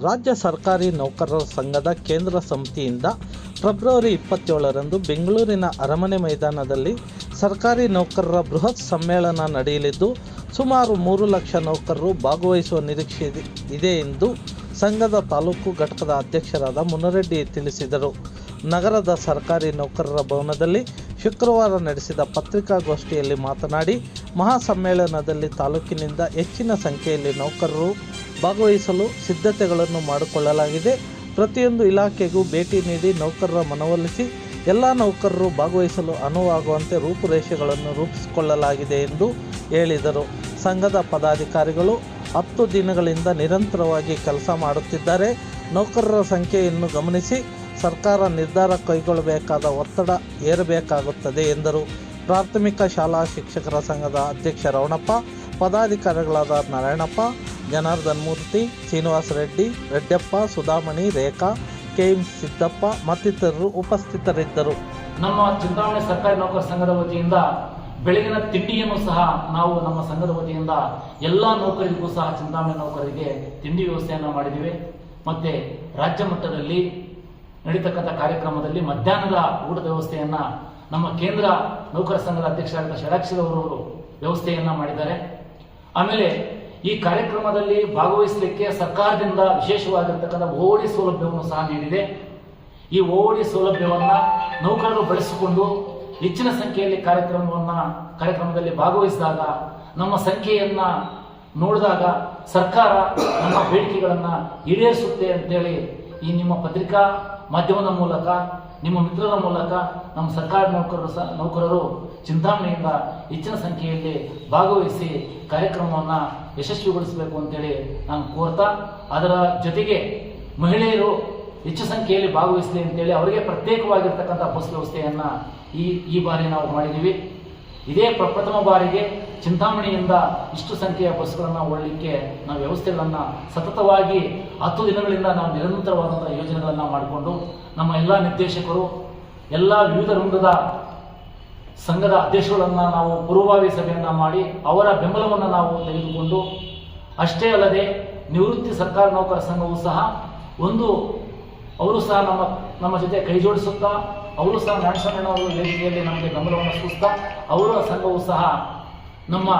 ರಾಜ್ಯ ಸರ್ಕಾರಿ ನೌಕರರ ಸಂಘದ ಕೇಂದ್ರ ಸಮಿತಿಯಿಂದ ಫೆಬ್ರವರಿ ಇಪ್ಪತ್ತೇಳರಂದು ಬೆಂಗಳೂರಿನ ಅರಮನೆ ಮೈದಾನದಲ್ಲಿ ಸರ್ಕಾರಿ ನೌಕರರ ಬೃಹತ್ ಸಮ್ಮೇಳನ ನಡೆಯಲಿದ್ದು, ಸುಮಾರು ಮೂರು ಲಕ್ಷ ನೌಕರರು ಭಾಗವಹಿಸುವ ನಿರೀಕ್ಷೆ ಇದೆ- ಎಂದು ಸಂಘದ ತಾಲೂಕು ಘಟಕದ ಅಧ್ಯಕ್ಷರಾದ ಮುನರೆಡ್ಡಿ ತಿಳಿಸಿದರು. ನಗರದ ಸರ್ಕಾರಿ ನೌಕರರ ಭವನದಲ್ಲಿ ಶುಕ್ರವಾರ ನಡೆಸಿದ ಪತ್ರಿಕಾಗೋಷ್ಠಿಯಲ್ಲಿ ಮಾತನಾಡಿ, ಮಹಾಸಮ್ಮೇಳನದಲ್ಲಿ ತಾಲೂಕಿನಿಂದ ಹೆಚ್ಚಿನ ಸಂಖ್ಯೆಯಲ್ಲಿ ನೌಕರರು ಭಾಗವಹಿಸಲು ಸಿದ್ಧತೆಗಳನ್ನು ಮಾಡಿಕೊಳ್ಳಲಾಗಿದೆ. ಪ್ರತಿಯೊಂದು ಇಲಾಖೆಗೂ ಭೇಟಿ ನೀಡಿ ನೌಕರರ ಮನವೊಲಿಸಿ ಎಲ್ಲ ನೌಕರರು ಭಾಗವಹಿಸಲು ಅನುವಾಗುವಂತೆ ರೂಪುರೇಷೆಗಳನ್ನು ರೂಪಿಸಿಕೊಳ್ಳಲಾಗಿದೆ ಎಂದು ಹೇಳಿದರು. ಸಂಘದ ಪದಾಧಿಕಾರಿಗಳು ಹತ್ತು ದಿನಗಳಿಂದ ನಿರಂತರವಾಗಿ ಕೆಲಸ ಮಾಡುತ್ತಿದ್ದಾರೆ. ನೌಕರರ ಸಂಖ್ಯೆಯನ್ನು ಗಮನಿಸಿ ಸರ್ಕಾರ ನಿರ್ಧಾರ ಕೈಗೊಳ್ಳಬೇಕಾದ ಒತ್ತಡ ಏರಬೇಕಾಗುತ್ತದೆ ಎಂದರು. ಪ್ರಾಥಮಿಕ ಶಾಲಾ ಶಿಕ್ಷಕರ ಸಂಘದ ಅಧ್ಯಕ್ಷ ರವಣಪ್ಪ ಪದಾಧಿಕಾರಿಗಳಾದ ನಾರಾಯಣಪ್ಪ, ಜನಾರ್ದನ್ ಮೂರ್ತಿ, ಶ್ರೀನಿವಾಸ ರೆಡ್ಡಿ, ರೆಡ್ಡಪ್ಪ, ಸುಧಾಮಣಿ, ರೇಖಾ, ಕೆಎಂ ಸಿದ್ದಪ್ಪ ಮತ್ತಿತರರು ಉಪಸ್ಥಿತರಿದ್ದರು. ನಮ್ಮ ಚಿಂತಾಮಣಿ ಸರ್ಕಾರಿ ನೌಕರ ಸಂಘದ ವತಿಯಿಂದ ಬೆಳಗಿನ ತಿಂಡಿಯನ್ನು ಸಹ ನಾವು ನಮ್ಮ ಸಂಘದ ವತಿಯಿಂದ ಎಲ್ಲ ನೌಕರರಿಗೂ ಸಹ ಚಿಂತಾಮಣಿ ನೌಕರರಿಗೆ ತಿಂಡಿ ವ್ಯವಸ್ಥೆಯನ್ನು ಮಾಡಿದ್ದೀವಿ. ಮತ್ತೆ ರಾಜ್ಯ ಮಟ್ಟದಲ್ಲಿ ನಡೀತಕ್ಕಂಥ ಕಾರ್ಯಕ್ರಮದಲ್ಲಿ ಮಧ್ಯಾಹ್ನದ ಊಟದ ವ್ಯವಸ್ಥೆಯನ್ನು ನಮ್ಮ ಕೇಂದ್ರ ನೌಕರ ಸಂಘದ ಅಧ್ಯಕ್ಷರಾದ ಷಡಾಕ್ಷರವರು ವ್ಯವಸ್ಥೆಯನ್ನು ಮಾಡಿದ್ದಾರೆ. ಆಮೇಲೆ ಈ ಕಾರ್ಯಕ್ರಮದಲ್ಲಿ ಭಾಗವಹಿಸಲಿಕ್ಕೆ ಸರ್ಕಾರದಿಂದ ವಿಶೇಷವಾಗಿರ್ತಕ್ಕಂಥ ಓಡಿ ಸೌಲಭ್ಯವನ್ನು ಸಹ ನೀಡಿದೆ. ಈ ಓಡಿ ಸೌಲಭ್ಯವನ್ನು ನೌಕರರು ಬಳಸಿಕೊಂಡು ಹೆಚ್ಚಿನ ಸಂಖ್ಯೆಯಲ್ಲಿ ಕಾರ್ಯಕ್ರಮವನ್ನ, ಕಾರ್ಯಕ್ರಮದಲ್ಲಿ ಭಾಗವಹಿಸಿದಾಗ, ನಮ್ಮ ಸಂಖ್ಯೆಯನ್ನು ನೋಡಿದಾಗ ಸರ್ಕಾರ ನಮ್ಮ ಬೇಡಿಕೆಗಳನ್ನು ಈಡೇರಿಸುತ್ತೆ ಅಂತೇಳಿ ಈ ನಿಮ್ಮ ಪತ್ರಿಕಾ ಮಾಧ್ಯಮದ ಮೂಲಕ ನಿಮ್ಮ ಮಿತ್ರರ ಮೂಲಕ ನಮ್ಮ ಸರ್ಕಾರಿ ನೌಕರರು ಸಹ, ನೌಕರರು ಚಿಂತಾಮಣಿಯಿಂದ ಹೆಚ್ಚಿನ ಸಂಖ್ಯೆಯಲ್ಲಿ ಭಾಗವಹಿಸಿ ಕಾರ್ಯಕ್ರಮವನ್ನು ಯಶಸ್ವಿಗೊಳಿಸಬೇಕು ಅಂತೇಳಿ ನಾನು ಕೋರ್ತಾ, ಅದರ ಜೊತೆಗೆ ಮಹಿಳೆಯರು ಹೆಚ್ಚು ಸಂಖ್ಯೆಯಲ್ಲಿ ಭಾಗವಹಿಸಲಿ ಅಂತೇಳಿ ಅವರಿಗೆ ಪ್ರತ್ಯೇಕವಾಗಿರ್ತಕ್ಕಂಥ ಬಸ್ ವ್ಯವಸ್ಥೆಯನ್ನು ಈ ಈ ಬಾರಿ ನಾವು ಮಾಡಿದ್ದೀವಿ. ಇದೇ ಪ್ರಪ್ರಥಮ ಬಾರಿಗೆ ಚಿಂತಾಮಣಿಯಿಂದ ಇಷ್ಟು ಸಂಖ್ಯೆಯ ಬಸ್ಗಳನ್ನು ಓಡಲಿಕ್ಕೆ ನಾವು ವ್ಯವಸ್ಥೆಗಳನ್ನು ಸತತವಾಗಿ ಹತ್ತು ದಿನಗಳಿಂದ ನಾವು ನಿರಂತರವಾದಂಥ ಯೋಜನೆಗಳನ್ನು ಮಾಡಿಕೊಂಡು ನಮ್ಮ ಎಲ್ಲ ನಿರ್ದೇಶಕರು, ಎಲ್ಲ ವಿವಿಧ ರಂಗದ ಸಂಘದ ಅಧ್ಯಕ್ಷಗಳನ್ನು ನಾವು ಪೂರ್ವಭಾವಿ ಸಭೆಯನ್ನು ಮಾಡಿ ಅವರ ಬೆಂಬಲವನ್ನು ನಾವು ತೆಗೆದುಕೊಂಡು ಅಷ್ಟೇ ಅಲ್ಲದೆ ನಿವೃತ್ತಿ ಸರ್ಕಾರ ನೌಕರ ಸಂಘವು ಸಹ ಒಂದು ಅವರು ಸಹ ನಮ್ಮ ನಮ್ಮ ಜೊತೆ ಕೈ ಜೋಡಿಸುತ್ತಾ, ಅವರು ಸಹ ಅವರು ವೇದಿಕೆಯಲ್ಲಿ ನಮಗೆ ಗಮನವನ್ನು ಸೂಚಿಸ್ತಾ ಅವರ ಸಂಘವು ಸಹ ನಮ್ಮ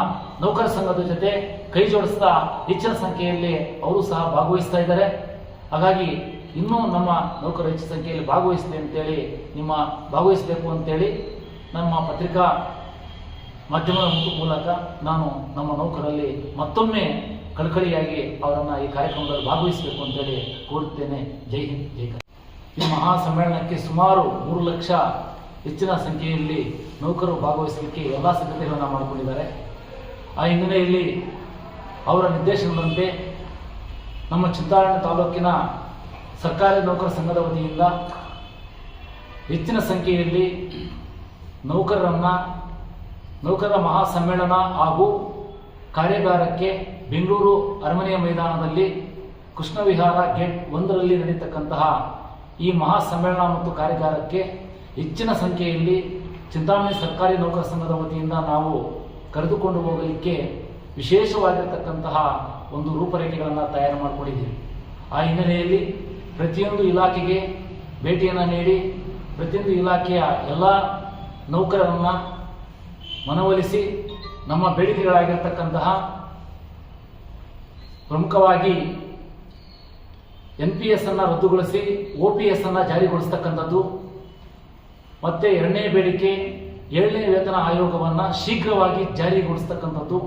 ನೌಕರ ಸಂಘದ ಜೊತೆ ಕೈ ಜೋಡಿಸ್ತಾ ಹೆಚ್ಚಿನ ಸಂಖ್ಯೆಯಲ್ಲಿ ಅವರು ಸಹ ಭಾಗವಹಿಸ್ತಾ ಇದ್ದಾರೆ. ಹಾಗಾಗಿ ಇನ್ನೂ ನಮ್ಮ ನೌಕರರು ಹೆಚ್ಚಿನ ಸಂಖ್ಯೆಯಲ್ಲಿ ಭಾಗವಹಿಸಲಿ ಅಂತೇಳಿ, ನಿಮ್ಮ ಭಾಗವಹಿಸಬೇಕು ಅಂತೇಳಿ ನಮ್ಮ ಪತ್ರಿಕಾ ಮಾಧ್ಯಮದ ಮೂಲಕ ನಾನು ನಮ್ಮ ನೌಕರಲ್ಲಿ ಮತ್ತೊಮ್ಮೆ ಕಳಕಳಿಯಾಗಿ ಅವರನ್ನು ಈ ಕಾರ್ಯಕ್ರಮದಲ್ಲಿ ಭಾಗವಹಿಸಬೇಕು ಅಂತೇಳಿ ಕೋರುತ್ತೇನೆ ಜೈ ಹಿಂದ್, ಜೈ. ಈ ಮಹಾ ಸಮ್ಮೇಳನಕ್ಕೆ ಸುಮಾರು ಮೂರು ಲಕ್ಷ ಹೆಚ್ಚಿನ ಸಂಖ್ಯೆಯಲ್ಲಿ ನೌಕರರು ಭಾಗವಹಿಸಲಿಕ್ಕೆ ಎಲ್ಲ ಸಿದ್ಧತೆಗಳನ್ನು ಮಾಡಿಕೊಂಡಿದ್ದಾರೆ ಆ ಹಿನ್ನೆಲೆಯಲ್ಲಿ ಅವರ ನಿರ್ದೇಶನದಂತೆ ನಮ್ಮ ಚಿಂತಾರಣ್ಯ ತಾಲೂಕಿನ ಸರ್ಕಾರಿ ನೌಕರ ಸಂಘದ ವತಿಯಿಂದ ಹೆಚ್ಚಿನ ಸಂಖ್ಯೆಯಲ್ಲಿ ನೌಕರರನ್ನು, ನೌಕರರ ಮಹಾ ಸಮ್ಮೇಳನ ಹಾಗೂ ಕಾರ್ಯಾಗಾರಕ್ಕೆ ಬೆಂಗಳೂರು ಅರಮನೆಯ ಮೈದಾನದಲ್ಲಿ ಕೃಷ್ಣ ವಿಹಾರ ಗೇಟ್ ಒಂದರಲ್ಲಿ ನಡೀತಕ್ಕಂತಹ ಈ ಮಹಾ ಸಮ್ಮೇಳನ ಮತ್ತು ಕಾರ್ಯಾಗಾರಕ್ಕೆ ಹೆಚ್ಚಿನ ಸಂಖ್ಯೆಯಲ್ಲಿ ಚಿಂತಾಮಣಿ ಸರ್ಕಾರಿ ನೌಕರ ಸಂಘದ ವತಿಯಿಂದ ನಾವು ಕರೆದುಕೊಂಡು ಹೋಗಲಿಕ್ಕೆ ವಿಶೇಷವಾಗಿರ್ತಕ್ಕಂತಹ ಒಂದು ರೂಪರೇಖೆಗಳನ್ನು ತಯಾರು ಮಾಡಿಕೊಂಡಿದ್ದೀವಿ. ಆ ಹಿನ್ನೆಲೆಯಲ್ಲಿ ಪ್ರತಿಯೊಂದು ಇಲಾಖೆಗೆ ಭೇಟಿಯನ್ನು ನೀಡಿ, ಪ್ರತಿಯೊಂದು ಇಲಾಖೆಯ ಎಲ್ಲ ನೌಕರರನ್ನು ಮನವೊಲಿಸಿ ನಮ್ಮ ಬೇಡಿಕೆಗಳಾಗಿರ್ತಕ್ಕಂತಹ ಪ್ರಮುಖವಾಗಿ ಎನ್ ಪಿ ಎಸ್ ಅನ್ನ ರದ್ದುಗೊಳಿಸಿ ಒ ಪಿ ಎಸ್ ಅನ್ನ ಜಾರಿಗೊಳಿಸ್ತಕ್ಕಂಥದ್ದು. ಮತ್ತೆ ಎರಡನೇ ಬೇಡಿಕೆ, ಏಳನೇ ವೇತನ ಆಯೋಗವನ್ನು ಶೀಘ್ರವಾಗಿ ಜಾರಿಗೊಳಿಸ್ತಕ್ಕಂಥದ್ದು.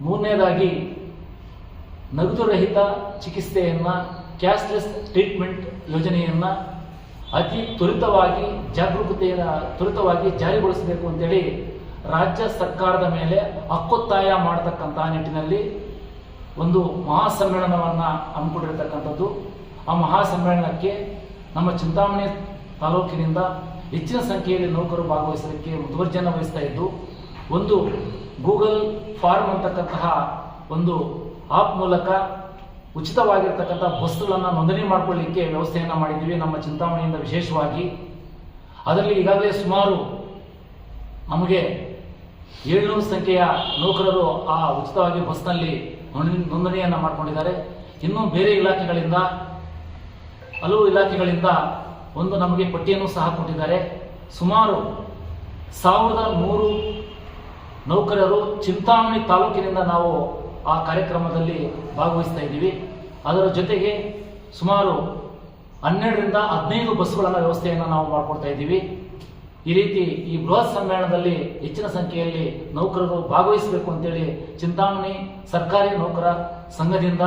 ಮೂರನೇದಾಗಿ, ನಗದು ರಹಿತ ಚಿಕಿತ್ಸೆಯನ್ನ, ಕ್ಯಾಶ್ಲೆಸ್ ಟ್ರೀಟ್ಮೆಂಟ್ ಯೋಜನೆಯನ್ನ ಅತಿ ತ್ವರಿತವಾಗಿ ಜಾಗರೂಕತೆಯ ತ್ವರಿತವಾಗಿ ಜಾರಿಗೊಳಿಸಬೇಕು ಅಂತೇಳಿ ರಾಜ್ಯ ಸರ್ಕಾರದ ಮೇಲೆ ಹಕ್ಕೊತ್ತಾಯ ಮಾಡತಕ್ಕಂತಹ ನಿಟ್ಟಿನಲ್ಲಿ ಒಂದು ಮಹಾಸಮ್ಮೇಳನವನ್ನು ಹಮ್ಮಿಕೊಂಡಿರ್ತಕ್ಕಂಥದ್ದು. ಆ ಮಹಾಸಮ್ಮೇಳನಕ್ಕೆ ನಮ್ಮ ಚಿಂತಾಮಣಿ ತಾಲೂಕಿನಿಂದ ಹೆಚ್ಚಿನ ಸಂಖ್ಯೆಯಲ್ಲಿ ನೌಕರರು ಭಾಗವಹಿಸಲಿಕ್ಕೆ ಮುತುವರ್ಜಿಯನ್ನು ವಹಿಸ್ತಾ ಇದ್ದು, ಒಂದು ಗೂಗಲ್ ಫಾರ್ಮ್ ಅಂತಕ್ಕಂತಹ ಒಂದು ಆಪ್ ಮೂಲಕ ಉಚಿತವಾಗಿರ್ತಕ್ಕಂಥ ಬಸ್ಸುಗಳನ್ನು ನೋಂದಣಿ ಮಾಡಿಕೊಳ್ಳಿಕ್ಕೆ ವ್ಯವಸ್ಥೆಯನ್ನು ಮಾಡಿದ್ದೀವಿ ನಮ್ಮ ಚಿಂತಾಮಣಿಯಿಂದ ವಿಶೇಷವಾಗಿ. ಅದರಲ್ಲಿ ಈಗಾಗಲೇ ಸುಮಾರು ನಮಗೆ ಏಳ್ನೂರು ಸಂಖ್ಯೆಯ ನೌಕರರು ಆ ಉಚಿತವಾಗಿ ಬಸ್ನಲ್ಲಿ ನೋಂದಣಿ, ನೋಂದಣಿಯನ್ನು ಮಾಡಿಕೊಂಡಿದ್ದಾರೆ. ಇನ್ನೂ ಬೇರೆ ಇಲಾಖೆಗಳಿಂದ, ಹಲವು ಇಲಾಖೆಗಳಿಂದ ಒಂದು ನಮಗೆ ಪಟ್ಟಿಯನ್ನು ಸಹ ಕೊಟ್ಟಿದ್ದಾರೆ. ಸುಮಾರು ಸಾವಿರದ ನೂರು ನೌಕರರು ಚಿಂತಾಮಣಿ ತಾಲೂಕಿನಿಂದ ನಾವು ಆ ಕಾರ್ಯಕ್ರಮದಲ್ಲಿ ಭಾಗವಹಿಸ್ತಾ ಇದ್ದೀವಿ. ಅದರ ಜೊತೆಗೆ ಸುಮಾರು ಹನ್ನೆರಡರಿಂದ ಹದಿನೈದು ಬಸ್ಗಳನ್ನು ವ್ಯವಸ್ಥೆಯನ್ನು ನಾವು ಮಾಡಿಕೊಡ್ತಾ ಇದ್ದೀವಿ. ಈ ರೀತಿ ಈ ಬೃಹತ್ ಸಮ್ಮೇಳನದಲ್ಲಿ ಹೆಚ್ಚಿನ ಸಂಖ್ಯೆಯಲ್ಲಿ ನೌಕರರು ಭಾಗವಹಿಸಬೇಕು ಅಂತೇಳಿ ಚಿಂತಾಮಣಿ ಸರ್ಕಾರಿ ನೌಕರ ಸಂಘದಿಂದ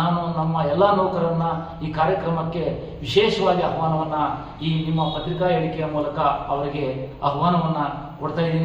ನಾನು ನಮ್ಮ ಎಲ್ಲ ನೌಕರರನ್ನ ಈ ಕಾರ್ಯಕ್ರಮಕ್ಕೆ ವಿಶೇಷವಾಗಿ ಆಹ್ವಾನವನ್ನ ಈ ನಿಮ್ಮ ಪತ್ರಿಕಾ ಹೇಳಿಕೆಯ ಮೂಲಕ ಅವರಿಗೆ ಆಹ್ವಾನವನ್ನ ಕೊಡ್ತಾ ಇದ್ದೀನಿ.